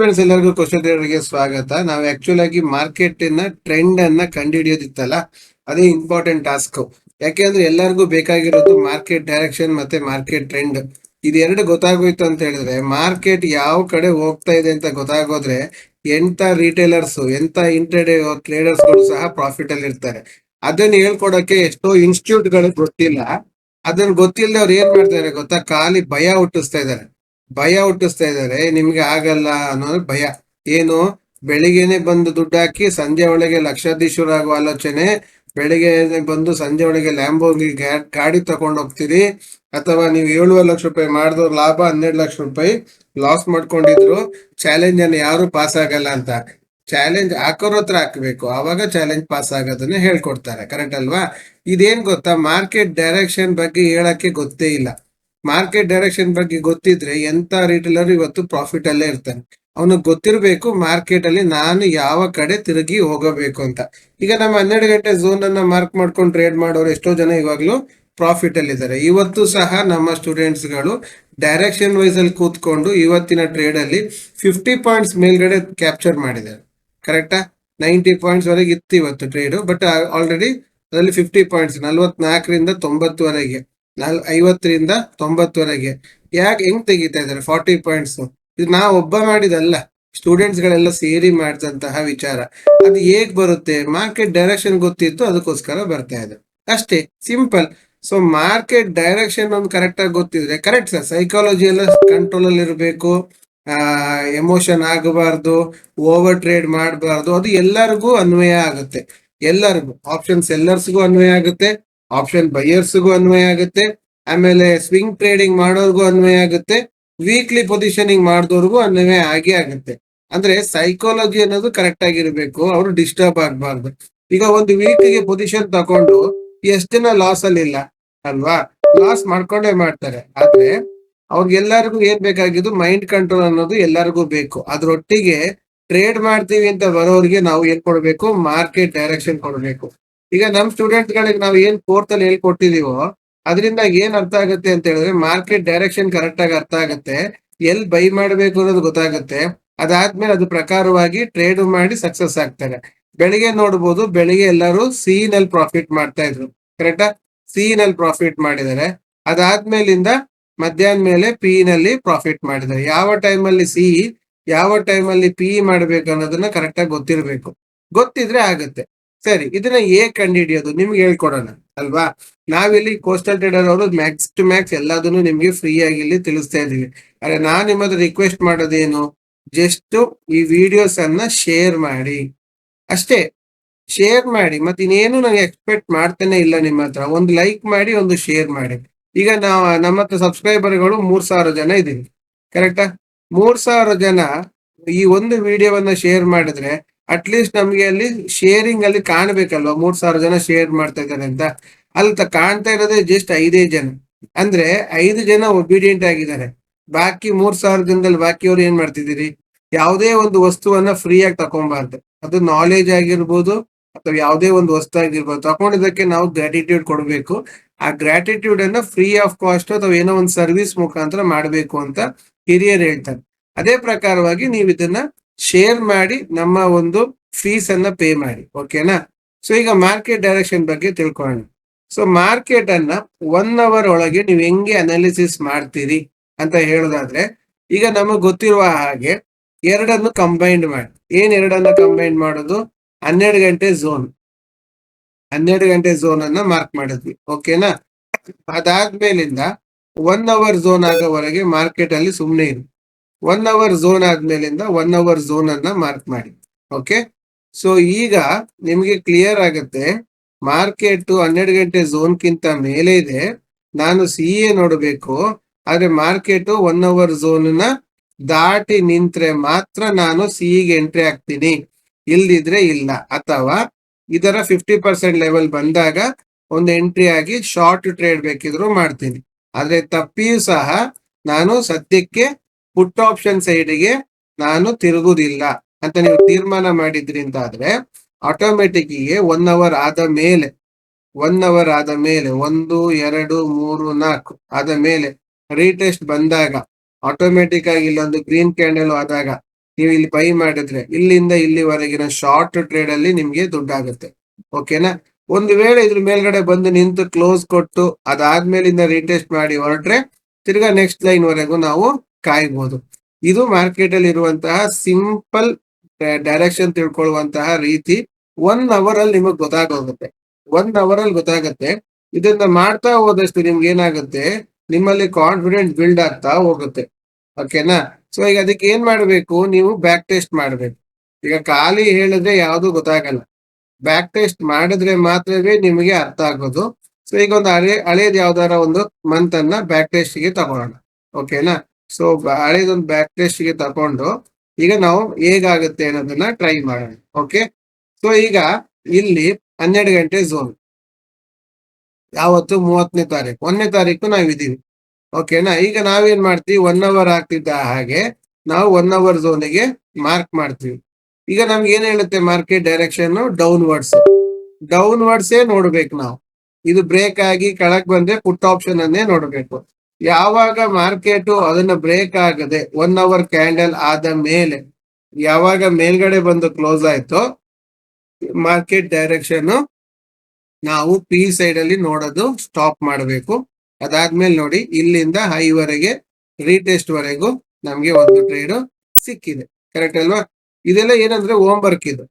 Friends ಎಲ್ಲರಿಗೂ question ಟ್ರೇಡರ್ಗೆ ಸ್ವಾಗತ. ನಾವು ಆಕ್ಚುಲ್ ಆಗಿ ಮಾರ್ಕೆಟ್ನ ಟ್ರೆಂಡ್ ಅನ್ನ ಕಂಡುಹಿಡಿಯೋದಿತ್ತಲ್ಲ, ಅದೇ ಇಂಪಾರ್ಟೆಂಟ್ ಟಾಸ್ಕ್ ಯಾಕೆಂದ್ರೆ ಎಲ್ಲರಿಗೂ ಬೇಕಾಗಿರೋದು ಮಾರ್ಕೆಟ್ ಡೈರೆಕ್ಷನ್ ಮತ್ತೆ ಮಾರ್ಕೆಟ್ ಟ್ರೆಂಡ್ ಇದೆರಡು ಗೊತ್ತಾಗೋಯ್ತು ಅಂತ ಹೇಳಿದ್ರೆ ಮಾರ್ಕೆಟ್ ಯಾವ ಕಡೆ ಹೋಗ್ತಾ ಇದೆ ಅಂತ ಗೊತ್ತಾಗೋದ್ರೆ ಎಂತ ರಿಟೇಲರ್ಸ್ ಎಂತ ಇಂಟರ್ಡೇ ಟ್ರೇಡರ್ಸ್ಗಳು ಸಹ ಪ್ರಾಫಿಟ್ ಅಲ್ಲಿ ಇರ್ತಾರೆ. ಅದನ್ನ ಹೇಳ್ಕೊಡಕ್ಕೆ ಎಷ್ಟೋ ಇನ್ಸ್ಟಿಟ್ಯೂಟ್ಗಳು ಗೊತ್ತಿಲ್ಲ. ಅದನ್ನ ಗೊತ್ತಿಲ್ಲದೆ ಅವ್ರು ಏನ್ ಮಾಡ್ತಾರೆ ಗೊತ್ತಾ? ಖಾಲಿ ಭಯ ಹುಟ್ಟಿಸ್ತಾ ಇದ್ದಾರೆ ಭಯ ಹುಟ್ಟಿಸ್ತಾ ಇದ್ದಾರೆ. ನಿಮ್ಗೆ ಆಗಲ್ಲ ಅನ್ನೋದು ಭಯ. ಏನು? ಬೆಳಿಗ್ಗೆನೆ ಬಂದು ದುಡ್ಡು ಹಾಕಿ ಸಂಜೆ ಒಳಗೆ ಲಕ್ಷಾಧೀಶ್ವರ ಆಗುವ ಆಲೋಚನೆ. ಬೆಳಿಗ್ಗೆ ಬಂದು ಸಂಜೆ ಒಳಗೆ ಲ್ಯಾಂಬೋಗಿ ಗಾಡಿ ತಗೊಂಡು ಹೋಗ್ತೀರಿ. ಅಥವಾ ನೀವು ಏಳುವರೆ ಲಕ್ಷ ರೂಪಾಯಿ ಮಾಡಿದ್ರು ಲಾಭ ಹನ್ನೆರಡು ಲಕ್ಷ ರೂಪಾಯಿ ಲಾಸ್ ಮಾಡ್ಕೊಂಡಿದ್ರು. ಚಾಲೆಂಜ್ ಅನ್ನು ಯಾರು ಪಾಸ್ ಆಗಲ್ಲ ಅಂತ. ಚಾಲೆಂಜ್ ಹಾಕೋರ್ ಹತ್ರ ಹಾಕ್ಬೇಕು. ಅವಾಗ ಚಾಲೆಂಜ್ ಪಾಸ್ ಆಗೋದನ್ನ ಹೇಳ್ಕೊಡ್ತಾರೆ. ಕರೆಕ್ಟ್ ಅಲ್ವಾ? ಇದೇನ್ ಗೊತ್ತಾ? ಮಾರ್ಕೆಟ್ ಡೈರೆಕ್ಷನ್ ಬಗ್ಗೆ ಹೇಳಕ್ಕೆ ಗೊತ್ತೇ ಇಲ್ಲ. ಮಾರ್ಕೆಟ್ ಡೈರೆಕ್ಷನ್ ಬಗ್ಗೆ ಗೊತ್ತಿದ್ರೆ ಎಂತ ರಿಟೇಲರ್ ಇವತ್ತು ಪ್ರಾಫಿಟ್ ಅಲ್ಲೇ ಇರ್ತಾನೆ. ಅವನಿಗೆ ಗೊತ್ತಿರಬೇಕು ಮಾರ್ಕೆಟ್ ಅಲ್ಲಿ ನಾನು ಯಾವ ಕಡೆ ತಿರುಗಿ ಹೋಗಬೇಕು ಅಂತ. ಈಗ ನಮ್ಮ ಹನ್ನೆರಡು ಗಂಟೆ ಝೋನ್ ಅನ್ನ ಮಾರ್ಕ್ ಮಾಡ್ಕೊಂಡು ಟ್ರೇಡ್ ಮಾಡೋರು ಎಷ್ಟೋ ಜನ ಇವಾಗ್ಲೂ ಪ್ರಾಫಿಟ್ ಅಲ್ಲಿ ಇದ್ದಾರೆ ಇವತ್ತು ಸಹ ನಮ್ಮ ಸ್ಟೂಡೆಂಟ್ಸ್ಗಳು ಡೈರೆಕ್ಷನ್ ವೈಸ್ ಅಲ್ಲಿ ಕೂತ್ಕೊಂಡು ಇವತ್ತಿನ ಟ್ರೇಡ್ ಅಲ್ಲಿ ಫಿಫ್ಟಿ ಪಾಯಿಂಟ್ಸ್ ಮೇಲ್ಗಡೆ ಕ್ಯಾಪ್ಚರ್ ಮಾಡಿದ್ದಾರೆ. ಕರೆಕ್ಟಾ ನೈಂಟಿ ಪಾಯಿಂಟ್ಸ್ ವರೆಗೆ ಇತ್ತು ಇವತ್ತು ಟ್ರೇಡ್ ಬಟ್ ಆಲ್ರೆಡಿ ಅದರಲ್ಲಿ ಫಿಫ್ಟಿ ಪಾಯಿಂಟ್ಸ್ ನಲ್ವತ್ನಾಲ್ಕರಿಂದ ತೊಂಬತ್ತುವರೆಗೆ. ನಲ್ ಐವತ್ತರಿಂದ ತೊಂಬತ್ತುವರೆಗೆ. ಯಾಕೆ ಹೆಂಗ್ ತೆಗಿತಾ ಇದ್ದಾರೆ? Forty points. ಇದು ನಾ ಒಬ್ಬ ಮಾಡಿದಲ್ಲ. ಸ್ಟೂಡೆಂಟ್ಸ್ ಗಳೆಲ್ಲ ಸೇರಿ ಮಾಡಿದಂತಹ ವಿಚಾರ. ಅದು ಹೇಗ್ ಬರುತ್ತೆ? ಮಾರ್ಕೆಟ್ ಡೈರೆಕ್ಷನ್ ಗೊತ್ತಿತ್ತು, ಅದಕ್ಕೋಸ್ಕರ ಬರ್ತಾ ಇದೆ. ಅಷ್ಟೇ, ಸಿಂಪಲ್. ಸೊ, ಮಾರ್ಕೆಟ್ ಡೈರೆಕ್ಷನ್ ಒಂದು ಕರೆಕ್ಟ್ ಆಗಿ ಗೊತ್ತಿದ್ರೆ, ಕರೆಕ್ಟ್ ಸರ್. ಸೈಕಾಲಜಿ ಎಲ್ಲ ಕಂಟ್ರೋಲ್ ಅಲ್ಲಿ ಇರಬೇಕು. ಎಮೋಷನ್ ಆಗಬಾರ್ದು, ಓವರ್ ಟ್ರೇಡ್ ಮಾಡಬಾರ್ದು, ಅದು ಎಲ್ಲರಿಗೂ ಅನ್ವಯ ಆಗುತ್ತೆ. ಎಲ್ಲರಿಗೂ, ಆಪ್ಷನ್ಸ್ ಎಲ್ಲರ್ಸ್ಗೂ ಅನ್ವಯ ಆಗುತ್ತೆ. ಆಪ್ಷನ್ ಬೈಯರ್ಸ್ಗೂ ಅನ್ವಯ ಆಗುತ್ತೆ. ಆಮೇಲೆ ಸ್ವಿಂಗ್ ಟ್ರೇಡಿಂಗ್ ಮಾಡೋರ್ಗೂ ಅನ್ವಯ ಆಗುತ್ತೆ. ವೀಕ್ಲಿ ಪೊಸಿಷನಿಂಗ್ ಮಾಡಿದವ್ರಿಗೂ ಅನ್ವಯ ಆಗೇ ಆಗುತ್ತೆ. ಅಂದ್ರೆ ಸೈಕಾಲಜಿ ಅನ್ನೋದು ಕರೆಕ್ಟ್ ಆಗಿರ್ಬೇಕು. ಅವರು ಡಿಸ್ಟರ್ಬ್ ಆಗಬಾರ್ದು. ಈಗ ಒಂದು ವೀಕ್ಗೆ ಪೊಸಿಷನ್ ತಕೊಂಡು ಎಷ್ಟ್ ದಿನ ಲಾಸ್ ಅಲ್ಲಿ ಇಲ್ಲ, ಅಲ್ವಾ? ಲಾಸ್ ಮಾಡ್ಕೊಂಡೇ ಮಾಡ್ತಾರೆ. ಆದ್ರೆ ಅವ್ರಿಗೆಲ್ಲರಿಗೂ ಏನ್ ಬೇಕಾಗಿದ್ದು ಮೈಂಡ್ ಕಂಟ್ರೋಲ್ ಅನ್ನೋದು ಎಲ್ಲರಿಗೂ ಬೇಕು. ಅದ್ರೊಟ್ಟಿಗೆ ಟ್ರೇಡ್ ಮಾಡ್ತೀವಿ ಅಂತ ಬರೋರಿಗೆ ನಾವು ಏನ್ ಕೊಡ್ಬೇಕು? ಮಾರ್ಕೆಟ್ ಡೈರೆಕ್ಷನ್ ಕೊಡ್ಬೇಕು. ಈಗ ನಮ್ ಸ್ಟೂಡೆಂಟ್ ಗಳಿಗೆ ನಾವು ಏನ್ ಫೋರ್ತ್ ಅಲ್ಲಿ ಹೇಳ್ಕೊಟ್ಟಿದೀವೋ, ಅದರಿಂದ ಏನ್ ಅರ್ಥ ಆಗುತ್ತೆ ಅಂತ ಹೇಳಿದ್ರೆ ಮಾರ್ಕೆಟ್ ಡೈರೆಕ್ಷನ್ ಕರೆಕ್ಟ್ ಆಗಿ ಅರ್ಥ ಆಗುತ್ತೆ, ಎಲ್ ಬೈ ಮಾಡ್ಬೇಕು ಅನ್ನೋದು ಗೊತ್ತಾಗುತ್ತೆ, ಅದಾದ್ಮೇಲೆ ಅದು ಪ್ರಕಾರವಾಗಿ ಟ್ರೇಡ್ ಮಾಡಿ ಸಕ್ಸಸ್ ಆಗ್ತಾರೆ. ಬೆಳಿಗ್ಗೆ ನೋಡ್ಬೋದು, ಬೆಳಿಗ್ಗೆ ಎಲ್ಲರೂ ಸಿ ನಲ್ಲಿ ಪ್ರಾಫಿಟ್ ಮಾಡ್ತಾ ಇದ್ರು. ಕರೆಕ್ಟಾ ಸಿ ನಲ್ಲಿ ಪ್ರಾಫಿಟ್ ಮಾಡಿದ್ದಾರೆ. ಅದಾದ್ಮೇಲಿಂದ ಮಧ್ಯಾಹ್ನ ಮೇಲೆ ಪಿ ನಲ್ಲಿ ಪ್ರಾಫಿಟ್ ಮಾಡಿದ್ದಾರೆ. ಯಾವ ಟೈಮ್ ಅಲ್ಲಿ ಸಿ ಯಾವ ಟೈಮ್ ಅಲ್ಲಿ ಪಿ ಮಾಡ್ಬೇಕು ಅನ್ನೋದನ್ನ ಕರೆಕ್ಟ್ ಆಗಿ ಗೊತ್ತಿರಬೇಕು. ಗೊತ್ತಿದ್ರೆ ಆಗುತ್ತೆ. ಸರಿ, ಇದನ್ನ ಹೇಗ್ ಕಂಡುಹಿಡಿಯೋದು ನಿಮ್ಗೆ ಹೇಳ್ಕೊಡೋಣ, ಅಲ್ವಾ? ನಾವಿಲ್ಲಿ ಕೋಸ್ಟಲ್ ಟ್ರೇಡರ್ ಅವರು ಮ್ಯಾಕ್ಸ್ ಟು ಮ್ಯಾಕ್ಸ್ ಎಲ್ಲದನ್ನು ನಿಮ್ಗೆ ಫ್ರೀ ಆಗಿ ಇಲ್ಲಿ ತಿಳಿಸ್ತಾ ಇದೀವಿ ಆದ್ರೆ ನಾನ್ ನಿಮ್ಮದು ರಿಕ್ವೆಸ್ಟ್ ಮಾಡೋದೇನು? ಜಸ್ಟ್ ಈ ವಿಡಿಯೋಸ್ ಅನ್ನ ಶೇರ್ ಮಾಡಿ. ಅಷ್ಟೇ ಶೇರ್ ಮಾಡಿ ಮತ್ತೆ ಇನ್ನೇನು ನನಗೆ ಎಕ್ಸ್ಪೆಕ್ಟ್ ಮಾಡ್ತಾನೆ ಇಲ್ಲ ನಿಮ್ಮ ಹತ್ರ, ಒಂದು ಲೈಕ್ ಮಾಡಿ, ಒಂದು ಶೇರ್ ಮಾಡಿ. ಈಗ ನಾವು, ನಮ್ಮ ಹತ್ರ ಸಬ್ಸ್ಕ್ರೈಬರ್ಗಳು ಮೂರ್ ಸಾವಿರ ಜನ ಇದೀವಿ ಕರೆಕ್ಟಾ ಮೂರ್ ಸಾವಿರ ಜನ ಈ ಒಂದು ವಿಡಿಯೋವನ್ನ ಶೇರ್ ಮಾಡಿದ್ರೆ ಅಟ್ಲೀಸ್ಟ್ ನಮ್ಗೆ ಅಲ್ಲಿ ಶೇರಿಂಗ್ ಅಲ್ಲಿ ಕಾಣ್ಬೇಕಲ್ವಾ? ಮೂರ್ ಸಾವಿರ ಜನ ಶೇರ್ ಮಾಡ್ತಾ ಇದ್ದಾರೆ ಅಂತ. ಅಲ್ಲಿ ಕಾಣ್ತಾ ಇರೋದೇ ಜಸ್ಟ್ ಐದೇ ಜನ. ಅಂದ್ರೆ ಐದು ಜನ ಒಬಿಡಿಯಂಟ್ ಆಗಿದ್ದಾರೆ. ಬಾಕಿ ಮೂರ್ ಸಾವಿರ ಜನದಲ್ಲಿ ಬಾಕಿಯವ್ರು ಏನ್ ಮಾಡ್ತಿದ್ದೀರಿ? ಯಾವುದೇ ಒಂದು ವಸ್ತುವನ್ನ ಫ್ರೀಯಾಗಿ ತಕೊಂಬಾರ್ದು. ಅದು ನಾಲೆಜ್ ಆಗಿರ್ಬೋದು ಅಥವಾ ಯಾವುದೇ ಒಂದು ವಸ್ತು ಆಗಿರ್ಬೋದು. ತಕೊಂಡಿದ್ದಕ್ಕೆ ನಾವು ಗ್ರಾಟಿಟ್ಯೂಡ್ ಕೊಡಬೇಕು. ಆ ಗ್ರಾಟಿಟ್ಯೂಡ್ ಅನ್ನ ಫ್ರೀ ಆಫ್ ಕಾಸ್ಟ್ ಅಥವಾ ಏನೋ ಒಂದು ಸರ್ವಿಸ್ ಮುಖಾಂತರ ಮಾಡಬೇಕು ಅಂತ ಹಿರಿಯರು ಹೇಳ್ತಾರೆ. ಅದೇ ಪ್ರಕಾರವಾಗಿ ನೀವು ಇದನ್ನ ಶೇರ್ ಮಾಡಿ ನಮ್ಮ ಒಂದು ಫೀಸ್ ಅನ್ನ ಪೇ ಮಾಡಿ ಓಕೆನಾ ಸೊ ಈಗ ಮಾರ್ಕೆಟ್ ಡೈರೆಕ್ಷನ್ ಬಗ್ಗೆ ತಿಳ್ಕೊಳ್ಳೋಣ. ಸೊ ಮಾರ್ಕೆಟ್ ಅನ್ನ ಒನ್ ಅವರ್ ಒಳಗೆ ನೀವು ಹೆಂಗೆ ಅನಾಲಿಸಿಸ್ ಮಾಡ್ತೀರಿ ಅಂತ ಹೇಳೋದಾದ್ರೆ, ಈಗ ನಮಗ್ ಗೊತ್ತಿರುವ ಹಾಗೆ ಎರಡನ್ನು ಕಂಬೈನ್ಡ್ ಮಾಡಿ. ಏನ್ ಎರಡನ್ನ ಕಂಬೈನ್ ಮಾಡೋದು? ಹನ್ನೆರಡು ಗಂಟೆ ಝೋನ್ ಹನ್ನೆರಡು ಗಂಟೆ ಝೋನ್ ಅನ್ನ ಮಾರ್ಕ್ ಮಾಡಿದ್ವಿ ಓಕೆನಾ ಅದಾದ್ಮೇಲಿಂದ ಒನ್ ಅವರ್ ಝೋನ್ ಆಗೋವರೆಗೆ ಮಾರ್ಕೆಟ್ ಅಲ್ಲಿ ಸುಮ್ಮನೆ ಇರಿ. ಒನ್ ಅವರ್ ಝೋನ್ ಆದ್ಮೇಲಿಂದ ಒನ್ ಅವರ್ ಝೋನ್ ಅನ್ನ ಮಾರ್ಕ್ ಮಾಡಿ. ಓಕೆ ಸೊ ಈಗ ನಿಮ್ಗೆ ಕ್ಲಿಯರ್ ಆಗುತ್ತೆ. ಮಾರ್ಕೆಟ್ ಹನ್ನೆರಡು ಗಂಟೆ ಝೋನ್ಗಿಂತ ಮೇಲೆ ಇದೆ. ನಾನು ಸಿ ಎ ನೋಡಬೇಕು. ಆದ್ರೆ ಮಾರ್ಕೆಟ್ ಒನ್ ಅವರ್ ಝೋನ್ನ ದಾಟಿ ನಿಂತ್ರೆ ಮಾತ್ರ ನಾನು ಸಿ ಗೆ ಎಂಟ್ರಿ ಆಗ್ತೀನಿ ಇಲ್ದಿದ್ರೆ ಇಲ್ಲ. ಅಥವಾ ಇದರ ಫಿಫ್ಟಿ ಪರ್ಸೆಂಟ್ ಲೆವೆಲ್ ಬಂದಾಗ ಒಂದು ಎಂಟ್ರಿ ಆಗಿ ಶಾರ್ಟ್ ಟ್ರೇಡ್ ಬೇಕಿದ್ರು ಮಾಡ್ತೀನಿ. ಆದ್ರೆ ತಪ್ಪಿಯೂ ಸಹ ನಾನು ಸದ್ಯಕ್ಕೆ ಪುಟ್ ಆಪ್ಷನ್ ಸೈಡ್ಗೆ ನಾನು ತಿರುಗುದಿಲ್ಲ ಅಂತ ನೀವು ತೀರ್ಮಾನ ಮಾಡಿದ್ರಿಂದ ಆದ್ರೆ ಆಟೋಮೆಟಿಕ್ಗೆ ಒನ್ ಅವರ್ ಆದ ಮೇಲೆ ಒನ್ ಅವರ್ ಆದ ಮೇಲೆ, ಒಂದು, ಎರಡು, ಮೂರು, ನಾಲ್ಕು ಆದ ಮೇಲೆ ರೀಟೆಸ್ಟ್ ಬಂದಾಗ ಆಟೋಮೆಟಿಕ್ ಆಗಿ ಇಲ್ಲೊಂದು ಗ್ರೀನ್ ಕ್ಯಾಂಡಲ್ ಆದಾಗ ನೀವು ಇಲ್ಲಿ ಬೈ ಮಾಡಿದ್ರೆ ಇಲ್ಲಿಂದ ಇಲ್ಲಿವರೆಗಿನ ಶಾರ್ಟ್ ಟ್ರೇಡ್ ಅಲ್ಲಿ ನಿಮ್ಗೆ ದುಡ್ಡಾಗುತ್ತೆ. ಓಕೆನಾ ಒಂದು ವೇಳೆ ಇದ್ರ ಮೇಲ್ಗಡೆ ಬಂದು ನಿಂತು ಕ್ಲೋಸ್ ಕೊಟ್ಟು ಅದಾದ್ಮೇಲಿಂದ ರೀಟೆಸ್ಟ್ ಮಾಡಿ ಹೊರಟ್ರೆ ತಿರ್ಗಾ ನೆಕ್ಸ್ಟ್ ಲೈನ್ ವರೆಗೂ ನಾವು ಕಾಯ್ಬೋದು. ಇದು ಮಾರ್ಕೆಟ್ ಅಲ್ಲಿ ಇರುವಂತಹ ಸಿಂಪಲ್ ಡೈರೆಕ್ಷನ್ ತಿಳ್ಕೊಳ್ಳುವಂತಹ ರೀತಿ ಒನ್ ಅವರ್ ಅಲ್ಲಿ ನಿಮಗೆ ಗೊತ್ತಾಗೋಗುತ್ತೆ. ಒನ್ ಅವರ್ ಅಲ್ಲಿ ಗೊತ್ತಾಗುತ್ತೆ. ಇದನ್ನ ಮಾಡ್ತಾ ಹೋದಷ್ಟು ನಿಮ್ಗೆ ಏನಾಗುತ್ತೆ? ನಿಮ್ಮಲ್ಲಿ ಕಾನ್ಫಿಡೆಂಟ್ ಬಿಲ್ಡ್ ಆಗ್ತಾ ಹೋಗುತ್ತೆ. ಓಕೆನಾ ಸೊ ಈಗ ಅದಕ್ಕೆ ಏನ್ ಮಾಡ್ಬೇಕು? ನೀವು ಬ್ಯಾಕ್ ಟೆಸ್ಟ್ ಮಾಡ್ಬೇಕು. ಈಗ ಖಾಲಿ ಹೇಳಿದ್ರೆ ಯಾವುದು ಗೊತ್ತಾಗಲ್ಲ. ಬ್ಯಾಕ್ ಟೆಸ್ಟ್ ಮಾಡಿದ್ರೆ ಮಾತ್ರವೇ ನಿಮಗೆ ಅರ್ಥ ಆಗೋದು. ಸೊ ಈಗ ಒಂದು ಹಳೆ, ಹಳೇದ್ ಯಾವ್ದಾರ ಒಂದು ಮಂತ್ ಅನ್ನ ಬ್ಯಾಕ್ ಟೆಸ್ಟ್ಗೆ ತಗೊಳ್ಳೋಣ. ಓಕೆನಾ ಸೊ ಹಳೇದೊಂದು ಬ್ಯಾಕ್ ಟೆಸ್ಟ್ಗೆ ತಕೊಂಡು ಈಗ ನಾವು ಹೇಗಾಗುತ್ತೆ ಅನ್ನೋದನ್ನ ಟ್ರೈ ಮಾಡೋಣ ಓಕೆ ಸೊ ಈಗ ಇಲ್ಲಿ ಹನ್ನೆರಡು ಗಂಟೆ ಝೋನ್ ಯಾವತ್ತು? ಮೂವತ್ತನೇ ತಾರೀಕು. ಒಂದನೇ ತಾರೀಕು ನಾವಿದೀವಿ ಓಕೆನಾ ಈಗ ನಾವೇನ್ ಮಾಡ್ತೀವಿ? ಒನ್ ಅವರ್ ಆಗ್ತಿದ್ದ ಹಾಗೆ ನಾವು ಒನ್ ಅವರ್ ಝೋನಿಗೆ ಮಾರ್ಕ್ ಮಾಡ್ತೀವಿ. ಈಗ ನಮ್ಗೆ ಏನ್ ಹೇಳುತ್ತೆ ಮಾರ್ಕೆಟ್ ಡೈರೆಕ್ಷನ್ ಡೌನ್ವರ್ಡ್ಸ್ ಡೌನ್ವರ್ಡ್ಸೇ ನೋಡ್ಬೇಕು ನಾವು. ಇದು ಬ್ರೇಕ್ ಆಗಿ ಕೆಳಗ್ ಬಂದ್ರೆ ಪುಟ್ ಆಪ್ಷನ್ ಅನ್ನೇ ನೋಡ್ಬೇಕು. ಯಾವಾಗ ಮಾರ್ಕೆಟು ಅದನ್ನ ಬ್ರೇಕ್ ಆಗದೆ ಒನ್ ಅವರ್ ಕ್ಯಾಂಡಲ್ ಆದ ಮೇಲೆ ಯಾವಾಗ ಮೇಲ್ಗಡೆ ಬಂದು ಕ್ಲೋಸ್ ಆಯ್ತೋ ಮಾರ್ಕೆಟ್ ಡೈರೆಕ್ಷನ್ ನಾವು ಪಿ ಸೈಡ್ ಅಲ್ಲಿ ನೋಡೋದು ಸ್ಟಾಪ್ ಮಾಡಬೇಕು. ಅದಾದ್ಮೇಲೆ ನೋಡಿ ಇಲ್ಲಿಂದ ಹೈವರೆಗೆ ರೀಟೆಸ್ಟ್ ವರೆಗೂ ನಮ್ಗೆ ಒಂದು ಟ್ರೇಡ್ ಸಿಕ್ಕಿದೆ. ಕರೆಕ್ಟ್ ಅಲ್ವಾ? ಇದೆಲ್ಲ ಏನಂದ್ರೆ ಹೋಮ್ ವರ್ಕ್ ಇದು.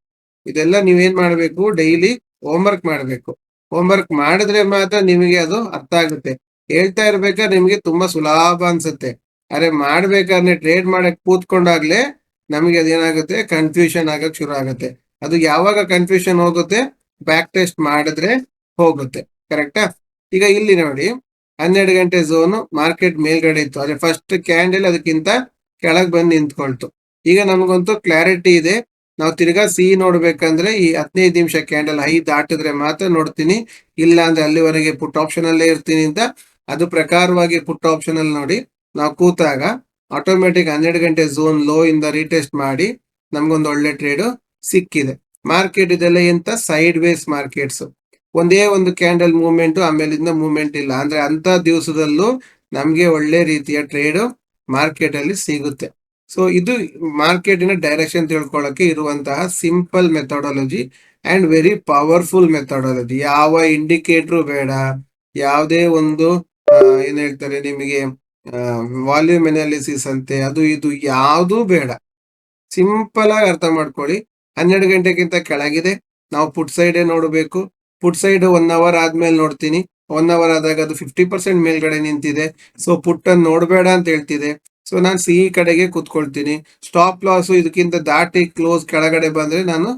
ಇದೆಲ್ಲ ನೀವೇನ್ ಮಾಡ್ಬೇಕು? ಡೈಲಿ ಹೋಮ್ ವರ್ಕ್ ಮಾಡ್ಬೇಕು. ಹೋಮ್ ವರ್ಕ್ ಮಾಡಿದ್ರೆ ಮಾತ್ರ ನಿಮಗೆ ಅದು ಅರ್ಥ ಆಗುತ್ತೆ. ಹೇಳ್ತಾ ಇರ್ಬೇಕಾದ್ರೆ ನಿಮ್ಗೆ ತುಂಬಾ ಸುಲಭ ಅನ್ಸುತ್ತೆ. ಅರೆ ಮಾಡ್ಬೇಕಾದ್ರೆ ಟ್ರೇಡ್ ಮಾಡಕ್ ಕೂತ್ಕೊಂಡಾಗ್ಲೇ ನಮಗೆ ಅದೇನಾಗುತ್ತೆ? ಕನ್ಫ್ಯೂಷನ್ ಆಗಕ್ ಶುರು ಆಗುತ್ತೆ. ಅದು ಯಾವಾಗ ಕನ್ಫ್ಯೂಷನ್ ಹೋಗುತ್ತೆ? ಬ್ಯಾಕ್ ಟೆಸ್ಟ್ ಮಾಡಿದ್ರೆ ಹೋಗುತ್ತೆ. ಕರೆಕ್ಟಾ ಈಗ ಇಲ್ಲಿ ನೋಡಿ, ಹನ್ನೆರಡು ಗಂಟೆ ಝೋನು ಮಾರ್ಕೆಟ್ ಮೇಲ್ಗಡೆ ಇತ್ತು. ಅದೇ ಫಸ್ಟ್ ಕ್ಯಾಂಡಲ್ ಅದಕ್ಕಿಂತ ಕೆಳಗೆ ಬಂದು ನಿಂತ್ಕೊಳ್ತು. ಈಗ ನಮಗಂತೂ ಕ್ಲಾರಿಟಿ ಇದೆ. ನಾವು ತಿರ್ಗಾ ಸಿ ನೋಡ್ಬೇಕಂದ್ರೆ ಈ ಹದಿನೈದು ನಿಮಿಷ ಕ್ಯಾಂಡಲ್ ಹೈ ದಾಟಿದ್ರೆ ಮಾತ್ರ ನೋಡ್ತೀನಿ. ಇಲ್ಲ ಅಂದ್ರೆ ಅಲ್ಲಿವರೆಗೆ ಪುಟ್ ಆಪ್ಷನ್ ಅಲ್ಲೇ ಇರ್ತೀನಿ ಅಂತ ಅದು ಪ್ರಕಾರವಾಗಿ ಪುಟ್ ಆಪ್ಷನ್ ಅಲ್ಲಿ ನೋಡಿ, ನಾವು ಕೂತಾಗ ಆಟೋಮೆಟಿಕ್ ಹನ್ನೆರಡು ಗಂಟೆ ಝೋನ್ ಲೋ ಇಂದ ರೀಟೆಸ್ಟ್ ಮಾಡಿ ನಮ್ಗೊಂದು ಒಳ್ಳೆ ಟ್ರೇಡ್ ಸಿಕ್ಕಿದೆ. ಮಾರ್ಕೆಟ್ ಇದೆಲ್ಲ ಎಂತ? ಸೈಡ್ ವೇಸ್ ಮಾರ್ಕೆಟ್ಸ್ ಒಂದೇ ಒಂದು ಕ್ಯಾಂಡಲ್ ಮೂವ್ಮೆಂಟ್ ಆಮೇಲಿಂದ ಮೂವ್ಮೆಂಟ್ ಇಲ್ಲ. ಅಂದ್ರೆ ಅಂತ ದಿವಸದಲ್ಲೂ ನಮ್ಗೆ ಒಳ್ಳೆ ರೀತಿಯ ಟ್ರೇಡ್ ಮಾರ್ಕೆಟ್ ಅಲ್ಲಿ ಸಿಗುತ್ತೆ. ಸೊ ಇದು ಮಾರ್ಕೆಟಿನ ಡೈರೆಕ್ಷನ್ ತಿಳ್ಕೊಳ್ಳೋಕೆ ಇರುವಂತಹ simple methodology and very powerful methodology ಯಾವ ಇಂಡಿಕೇಟರ್ ಬೇಡ, ಯಾವುದೇ ಒಂದು ಏನ್ ಹೇಳ್ತಾರೆ ನಿಮಗೆ? ವಾಲ್ಯೂಮ್ ಎನಾಲಿಸಿಸ್ ಅಂತೆ, ಅದು ಇದು ಯಾವುದೂ ಬೇಡ. ಸಿಂಪಲ್ ಆಗಿ ಅರ್ಥ ಮಾಡ್ಕೊಳ್ಳಿ. ಹನ್ನೆರಡು ಗಂಟೆಗಿಂತ ಕೆಳಗಿದೆ. ನಾವು ಪುಟ್ ಸೈಡೇ ನೋಡಬೇಕು. ಪುಟ್ ಸೈಡ್ ಒನ್ ಅವರ್ ಆದ್ಮೇಲೆ ನೋಡ್ತೀನಿ. ಒನ್ ಅವರ್ ಆದಾಗ ಅದು ಫಿಫ್ಟಿ ಪರ್ಸೆಂಟ್ ಮೇಲ್ಗಡೆ ನಿಂತಿದೆ. ಸೊ ಪುಟ್ ಅನ್ನು ನೋಡಬೇಡ ಅಂತ ಹೇಳ್ತಿದೆ. ಸೊ ನಾನು ಸಿ ಕಡೆಗೆ ಕುತ್ಕೊಳ್ತೀನಿ. ಸ್ಟಾಪ್ ಲಾಸ್ ಇದಕ್ಕಿಂತ ದಾಟಿ ಕ್ಲೋಸ್ ಕೆಳಗಡೆ ಬಂದ್ರೆ ನಾನು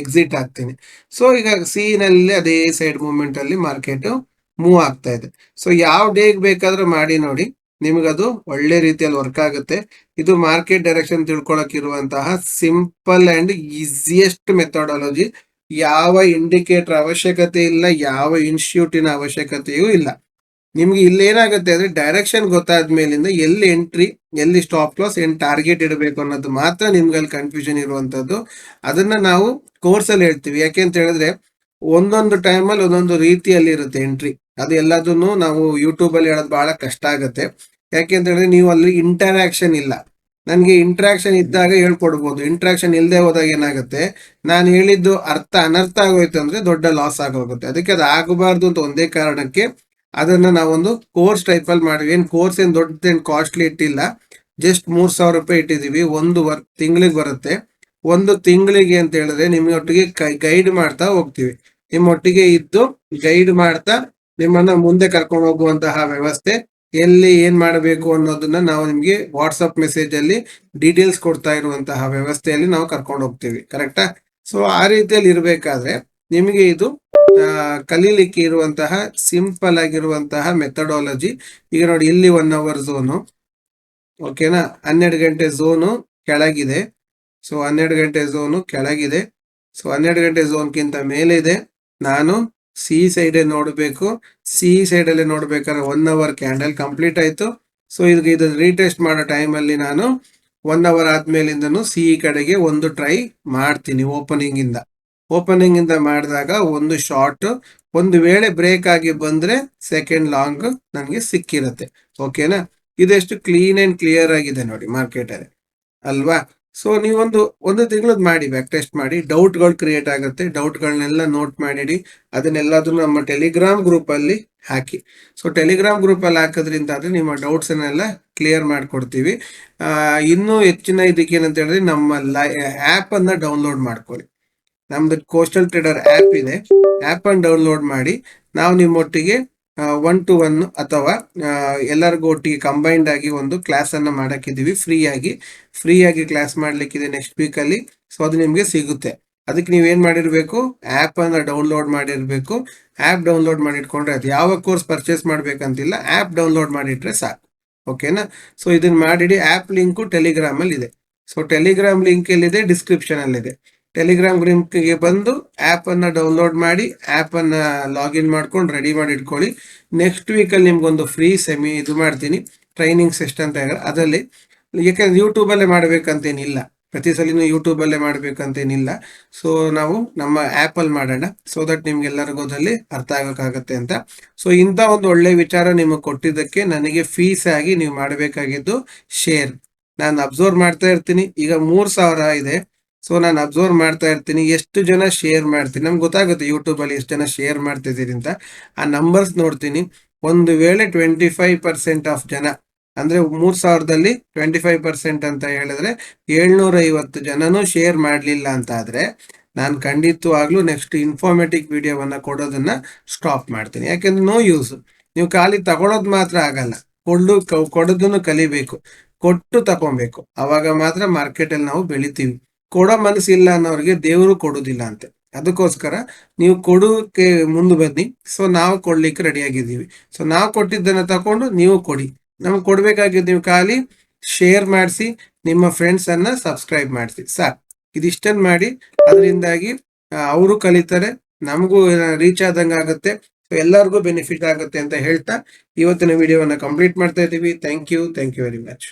ಎಕ್ಸಿಟ್ ಆಗ್ತೀನಿ. ಸೊ ಈಗ ಸಿ ನಲ್ಲಿ ಅದೇ ಸೈಡ್ ಮೂವ್ಮೆಂಟ್ ಅಲ್ಲಿ ಮಾರ್ಕೆಟ್ ಮೂವ್ ಆಗ್ತಾ ಇದೆ. ಸೊ ಯಾವ ಡೇಗ್ ಬೇಕಾದ್ರೂ ಮಾಡಿ ನೋಡಿ. ನಿಮಗದು ಒಳ್ಳೆ ರೀತಿಯಲ್ಲಿ ವರ್ಕ್ ಆಗುತ್ತೆ. ಇದು ಮಾರ್ಕೆಟ್ ಡೈರೆಕ್ಷನ್ ತಿಳ್ಕೊಳಕ್ ಇರುವಂತಹ ಸಿಂಪಲ್ ಅಂಡ್ ಈಸಿಯೆಸ್ಟ್ ಮೆಥಡಾಲಜಿ ಯಾವ ಇಂಡಿಕೇಟರ್ ಅವಶ್ಯಕತೆ ಇಲ್ಲ, ಯಾವ ಇನ್ಸ್ಟಿಟ್ಯೂಟಿನ ಅವಶ್ಯಕತೆಯೂ ಇಲ್ಲ. ನಿಮ್ಗೆ ಇಲ್ಲಿ ಏನಾಗುತ್ತೆ ಅಂದ್ರೆ ಡೈರೆಕ್ಷನ್ ಗೊತ್ತಾದ ಮೇಲಿಂದ ಎಲ್ಲಿ ಎಂಟ್ರಿ ಎಲ್ಲಿ ಸ್ಟಾಪ್ ಲಾಸ್ ಎಲ್ಲಿ ಟಾರ್ಗೆಟ್ ಇಡಬೇಕು ಅನ್ನೋದು ಮಾತ್ರ ನಿಮ್ಗೆ ಅಲ್ಲಿ ಕನ್ಫ್ಯೂಷನ್ ಇರುವಂತದ್ದು. ಅದನ್ನ ನಾವು ಕೋರ್ಸ್ ಅಲ್ಲಿ ಹೇಳ್ತೀವಿ. ಯಾಕೆ ಅಂತ ಹೇಳಿದ್ರೆ ಒಂದೊಂದು ಟೈಮಲ್ಲಿ ಒಂದೊಂದು ರೀತಿಯಲ್ಲಿ ಇರುತ್ತೆ ಎಂಟ್ರಿ ಅದು ಎಲ್ಲದನ್ನು ನಾವು ಯೂಟ್ಯೂಬ್ ಅಲ್ಲಿ ಹೇಳೋದು ಬಹಳ ಕಷ್ಟ ಆಗುತ್ತೆ. ಯಾಕೆ ಅಂತ ಹೇಳಿದ್ರೆ ನೀವು ಅಲ್ಲಿ ಇಂಟರಾಕ್ಷನ್ ಇಲ್ಲ. ನನಗೆ ಇಂಟ್ರಾಕ್ಷನ್ ಇದ್ದಾಗ ಹೇಳ್ಕೊಡ್ಬೋದು. ಇಂಟ್ರಾಕ್ಷನ್ ಇಲ್ಲದೆ ಹೋದಾಗ ಏನಾಗುತ್ತೆ? ನಾನು ಹೇಳಿದ್ದು ಅರ್ಥ, ಅನರ್ಥ ಆಗೋಯ್ತು ಅಂದ್ರೆ ದೊಡ್ಡ ಲಾಸ್ ಆಗೋಗುತ್ತೆ. ಅದಕ್ಕೆ ಅದು ಆಗಬಾರ್ದು ಅಂತ ಒಂದೇ ಕಾರಣಕ್ಕೆ ಅದನ್ನ ನಾವೊಂದು ಕೋರ್ಸ್ ಟೈಪಲ್ಲಿ ಅಲ್ಲಿ ಮಾಡಿವಿ ಏನು ಕೋರ್ಸ್ ಏನು ದೊಡ್ಡದೇನು ಕಾಸ್ಟ್ಲಿ ಇಟ್ಟಿಲ್ಲ. ಜಸ್ಟ್ ಮೂರು ಸಾವಿರ ರೂಪಾಯಿ ಇಟ್ಟಿದ್ದೀವಿ ಒಂದು ವರ್ ತಿಂಗಳಿಗೆ ಬರುತ್ತೆ. ಒಂದು ತಿಂಗಳಿಗೆ ಅಂತ ಹೇಳಿದ್ರೆ ನಿಮಗೆ ಒಟ್ಟಿಗೆ ಗೈಡ್ ಮಾಡ್ತಾ ಹೋಗ್ತೀವಿ. ನಿಮ್ಮ ಒಟ್ಟಿಗೆ ಇದ್ದು ಗೈಡ್ ಮಾಡ್ತಾ ನಿಮ್ಮನ್ನ ಮುಂದೆ ಕರ್ಕೊಂಡು ಹೋಗುವಂತಹ ವ್ಯವಸ್ಥೆ. ಎಲ್ಲಿ ಏನ್ ಮಾಡಬೇಕು ಅನ್ನೋದನ್ನ ನಾವು ನಿಮ್ಗೆ ವಾಟ್ಸಪ್ ಮೆಸೇಜ್ ಅಲ್ಲಿ ಡೀಟೇಲ್ಸ್ ಕೊಡ್ತಾ ಇರುವಂತಹ ವ್ಯವಸ್ಥೆಯಲ್ಲಿ ನಾವು ಕರ್ಕೊಂಡು ಹೋಗ್ತೀವಿ. ಕರೆಕ್ಟಾ ಸೊ ಆ ರೀತಿಯಲ್ಲಿ ಇರಬೇಕಾದ್ರೆ ನಿಮಗೆ ಇದು ಕಲೀಲಿಕ್ಕೆ ಇರುವಂತಹ ಸಿಂಪಲ್ ಆಗಿರುವಂತಹ ಮೆಥಡಾಲಜಿ ಈಗ ನೋಡಿ, ಇಲ್ಲಿ ಒನ್ ಅವರ್ ಝೋನು ಓಕೆನಾ ಹನ್ನೆರಡು ಗಂಟೆ ಝೋನು ಕೆಳಗಿದೆ. ಸೊ ಹನ್ನೆರಡು ಗಂಟೆ ಝೋನು ಕೆಳಗಿದೆ. ಸೊ ಹನ್ನೆರಡು ಗಂಟೆ ಝೋನ್ಗಿಂತ ಮೇಲೆ ಇದೆ ನಾನು ಸಿ ಸೈಡ್ ನೋಡಬೇಕು. ಸಿ ಸೈಡ್ ಅಲ್ಲಿ ನೋಡ್ಬೇಕಾದ್ರೆ ಒನ್ ಅವರ್ ಕ್ಯಾಂಡಲ್ ಕಂಪ್ಲೀಟ್ ಆಯ್ತು. ಸೊ ಇದಕ್ಕೆ ಇದನ್ನು ರೀಟೆಸ್ಟ್ ಮಾಡೋ ಟೈಮಲ್ಲಿ ನಾನು ಒನ್ ಅವರ್ ಆದ್ಮೇಲಿಂದನು ಸಿ ಕಡೆಗೆ ಒಂದು ಟ್ರೈ ಮಾಡ್ತೀನಿ ಓಪನಿಂಗ್ ಇಂದ. ಓಪನಿಂಗ್ ಇಂದ ಮಾಡಿದಾಗ ಒಂದು ಶಾರ್ಟ್ ಒಂದು ವೇಳೆ ಬ್ರೇಕ್ ಆಗಿ ಬಂದ್ರೆ ಸೆಕೆಂಡ್ ಲಾಂಗ್ ನನಗೆ ಸಿಕ್ಕಿರುತ್ತೆ. ಓಕೆನಾ ಇದೆಷ್ಟು ಕ್ಲೀನ್ ಅಂಡ್ ಕ್ಲಿಯರ್ ಆಗಿದೆ ನೋಡಿ ಮಾರ್ಕೆಟ್ ಅಲ್ಲಿ. ಅಲ್ವಾ? ಸೊ ನೀವೊಂದು, ಒಂದು ತಿಂಗಳದ್ ಮಾಡಿ ಬ್ಯಾಕ್ ಟೆಸ್ಟ್ ಮಾಡಿ. ಡೌಟ್ಗಳು ಕ್ರಿಯೇಟ್ ಆಗುತ್ತೆ. ಡೌಟ್ಗಳನ್ನೆಲ್ಲ ನೋಟ್ ಮಾಡಿಡಿ. ಅದನ್ನೆಲ್ಲದನ್ನು ನಮ್ಮ ಟೆಲಿಗ್ರಾಮ್ ಗ್ರೂಪ್ ಅಲ್ಲಿ ಹಾಕಿ. ಸೊ ಟೆಲಿಗ್ರಾಮ್ ಗ್ರೂಪ್ ಅಲ್ಲಿ ಹಾಕೋದ್ರಿಂದ ಆದ್ರೆ ನಿಮ್ಮ ಡೌಟ್ಸ್ ಅನ್ನೆಲ್ಲ ಕ್ಲಿಯರ್ ಮಾಡ್ಕೊಡ್ತೀವಿ. ಇನ್ನೂ ಹೆಚ್ಚಿನ ಇದಕ್ಕೆ ಏನಂತ ಹೇಳಿದ್ರೆ ನಮ್ಮ ಆಪ್ ಅನ್ನ ಡೌನ್ಲೋಡ್ ಮಾಡ್ಕೊಳ್ಳಿ. ನಮ್ದು ಕೋಸ್ಟಲ್ ಟ್ರೇಡರ್ ಆಪ್ ಇದೆ. ಆಪ್ ಅನ್ನು ಡೌನ್ಲೋಡ್ ಮಾಡಿ. ನಾವು ನಿಮ್ಮೊಟ್ಟಿಗೆ ಒನ್ ಟು ಒನ್ ಅಥವಾ ಎಲ್ಲರಿಗೂ ಒಟ್ಟಿಗೆ ಕಂಬೈನ್ಡ್ ಆಗಿ ಒಂದು ಕ್ಲಾಸ್ ಅನ್ನ ಮಾಡಕ್ಕಿದ್ದೀವಿ. ಫ್ರೀ ಆಗಿ. ಫ್ರೀ ಆಗಿ ಕ್ಲಾಸ್ ಮಾಡ್ಲಿಕ್ಕಿದೆ ನೆಕ್ಸ್ಟ್ ವೀಕ್ ಅಲ್ಲಿ. ಸೊ ಅದು ನಿಮಗೆ ಸಿಗುತ್ತೆ. ಅದಕ್ಕೆ ನೀವೇನು ಮಾಡಿರ್ಬೇಕು? ಆಪ್ ಅನ್ನ ಡೌನ್ಲೋಡ್ ಮಾಡಿರ್ಬೇಕು. ಆಪ್ ಡೌನ್ಲೋಡ್ ಮಾಡಿ ಇಟ್ಕೊಂಡ್ರೆ ಅದು ಯಾವ ಕೋರ್ಸ್ ಪರ್ಚೇಸ್ ಮಾಡ್ಬೇಕಂತಿಲ್ಲ ಆಪ್ ಡೌನ್ಲೋಡ್ ಮಾಡಿಟ್ರೆ ಸಾಕು. ಓಕೆನಾ ಸೊ ಇದನ್ನ ಮಾಡಿಡಿ. ಆಪ್ ಲಿಂಕು ಟೆಲಿಗ್ರಾಮ್ ಅಲ್ಲಿ ಇದೆ ಸೊ ಟೆಲಿಗ್ರಾಮ್ ಲಿಂಕ್ ಎಲ್ಲಿದೆ? ಡಿಸ್ಕ್ರಿಪ್ಷನ್ ಅಲ್ಲಿ ಇದೆ ಟೆಲಿಗ್ರಾಮ್ ಗ್ರೂಪ್ಗೆ ಬಂದು ಆ್ಯಪನ್ನು ಡೌನ್ಲೋಡ್ ಮಾಡಿ ಆ್ಯಪನ್ನು ಲಾಗಿನ್ ಮಾಡ್ಕೊಂಡು ರೆಡಿ ಮಾಡಿ ಇಟ್ಕೊಳ್ಳಿ. ನೆಕ್ಸ್ಟ್ ವೀಕಲ್ಲಿ ನಿಮ್ಗೊಂದು ಫ್ರೀ ಸೆಮಿ ಇದು ಮಾಡ್ತೀನಿ ಟ್ರೈನಿಂಗ್ ಸೆಸ್ಟ್ ಅಂತ ಹೇಳಿ. ಅದರಲ್ಲಿ ಯಾಕೆಂದ್ರೆ ಯೂಟ್ಯೂಬಲ್ಲೇ ಮಾಡಬೇಕಂತೇನಿಲ್ಲ. ಪ್ರತಿ ಸಲಿನೂ ಯೂಟ್ಯೂಬಲ್ಲೇ ಮಾಡಬೇಕಂತೇನಿಲ್ಲ. ಸೊ ನಾವು ನಮ್ಮ ಆ್ಯಪಲ್ಲಿ ಮಾಡೋಣ ಸೊ ದಟ್ ನಿಮ್ಗೆಲ್ಲರಿಗೂ ಅದರಲ್ಲಿ ಅರ್ಥ ಆಗೋಕ್ಕಾಗತ್ತೆ ಅಂತ. ಸೊ ಇಂಥ ಒಂದು ಒಳ್ಳೆ ವಿಚಾರ ನಿಮಗೆ ಕೊಟ್ಟಿದ್ದಕ್ಕೆ ನನಗೆ ಫೀಸ್ ಆಗಿ ನೀವು ಮಾಡಬೇಕಾಗಿದ್ದು ಶೇರ್ ನಾನು ಅಬ್ಸರ್ವ್ ಮಾಡ್ತಾ ಇರ್ತೀನಿ. ಈಗ ಮೂರು ಸಾವಿರ ಇದೆ. ಸೊ ನಾನು ಅಬ್ಸರ್ವ್ ಮಾಡ್ತಾ ಇರ್ತೀನಿ. ಎಷ್ಟು ಜನ ಶೇರ್ ಮಾಡ್ತೀನಿ ನಮ್ಗೆ ಗೊತ್ತಾಗುತ್ತೆ ಯೂಟ್ಯೂಬಲ್ಲಿ ಎಷ್ಟು ಜನ ಶೇರ್ ಮಾಡ್ತಿದ್ದೀರಿ ಅಂತ. ಆ ನಂಬರ್ಸ್ ನೋಡ್ತೀನಿ. ಒಂದು ವೇಳೆ ಟ್ವೆಂಟಿ ಫೈವ್ ಪರ್ಸೆಂಟ್ ಆಫ್ ಜನ, ಅಂದ್ರೆ ಮೂರ್ ಸಾವಿರದಲ್ಲಿ ಟ್ವೆಂಟಿ ಫೈವ್ ಪರ್ಸೆಂಟ್ ಅಂತ ಹೇಳಿದ್ರೆ ಏಳ್ನೂರ ಐವತ್ತು ಜನನು ಶೇರ್ ಮಾಡ್ಲಿಲ್ಲ ಅಂತ ಆದ್ರೆ ನಾನು ಖಂಡಿತವಾಗ್ಲೂ ನೆಕ್ಸ್ಟ್ ಇನ್ಫಾರ್ಮೇಟಿವ್ ವಿಡಿಯೋವನ್ನ ಕೊಡೋದನ್ನ ಸ್ಟಾಪ್ ಮಾಡ್ತೀನಿ. ಯಾಕೆಂದ್ರೆ ನೋ ಯೂಸ್ ನೀವು ಖಾಲಿ ತಗೊಳೋದು ಮಾತ್ರ ಆಗಲ್ಲ. ಕೊಡ್ಲು ಕೊಡೋದನ್ನು ಕಲಿಬೇಕು. ಕೊಟ್ಟು ತಗೊಬೇಕು ಅವಾಗ ಮಾತ್ರ ಮಾರ್ಕೆಟ್ ಅಲ್ಲಿ ನಾವು ಬೆಳಿತೀವಿ. ಕೊಡೋ ಮನಸ್ಸಿಲ್ಲ ಅನ್ನೋರಿಗೆ ದೇವರು ಕೊಡುವುದಿಲ್ಲ ಅಂತೆ. ಅದಕ್ಕೋಸ್ಕರ ನೀವು ಕೊಡೋಕೆ ಮುಂದೆ ಬನ್ನಿ. ಸೊ ನಾವು ಕೊಡ್ಲಿಕ್ಕೆ ರೆಡಿ ಆಗಿದ್ದೀವಿ. ಸೊ ನಾವು ಕೊಟ್ಟಿದ್ದನ್ನ ತಕೊಂಡು ನೀವು ಕೊಡಿ. ನಮ್ಗೆ ಕೊಡ್ಬೇಕಾಗಿದ್ದು ನೀವು ಖಾಲಿ ಶೇರ್ ಮಾಡಿಸಿ, ನಿಮ್ಮ ಫ್ರೆಂಡ್ಸ್ ಅನ್ನ ಸಬ್ಸ್ಕ್ರೈಬ್ ಮಾಡಿಸಿ. ಸಾಕು. ಇದಿಷ್ಟನ್ ಮಾಡಿ. ಅದರಿಂದಾಗಿ ಅವರು ಕಲಿತಾರೆ. ನಮಗೂ ರೀಚ್ ಆದಂಗೆ ಆಗುತ್ತೆ. ಸೊ ಎಲ್ಲರಿಗೂ ಬೆನಿಫಿಟ್ ಆಗುತ್ತೆ ಅಂತ ಹೇಳ್ತಾ ಇವತ್ತಿನ ವಿಡಿಯೋವನ್ನು ಕಂಪ್ಲೀಟ್ ಮಾಡ್ತಾ ಇದ್ದೀವಿ. Thank you thank you very much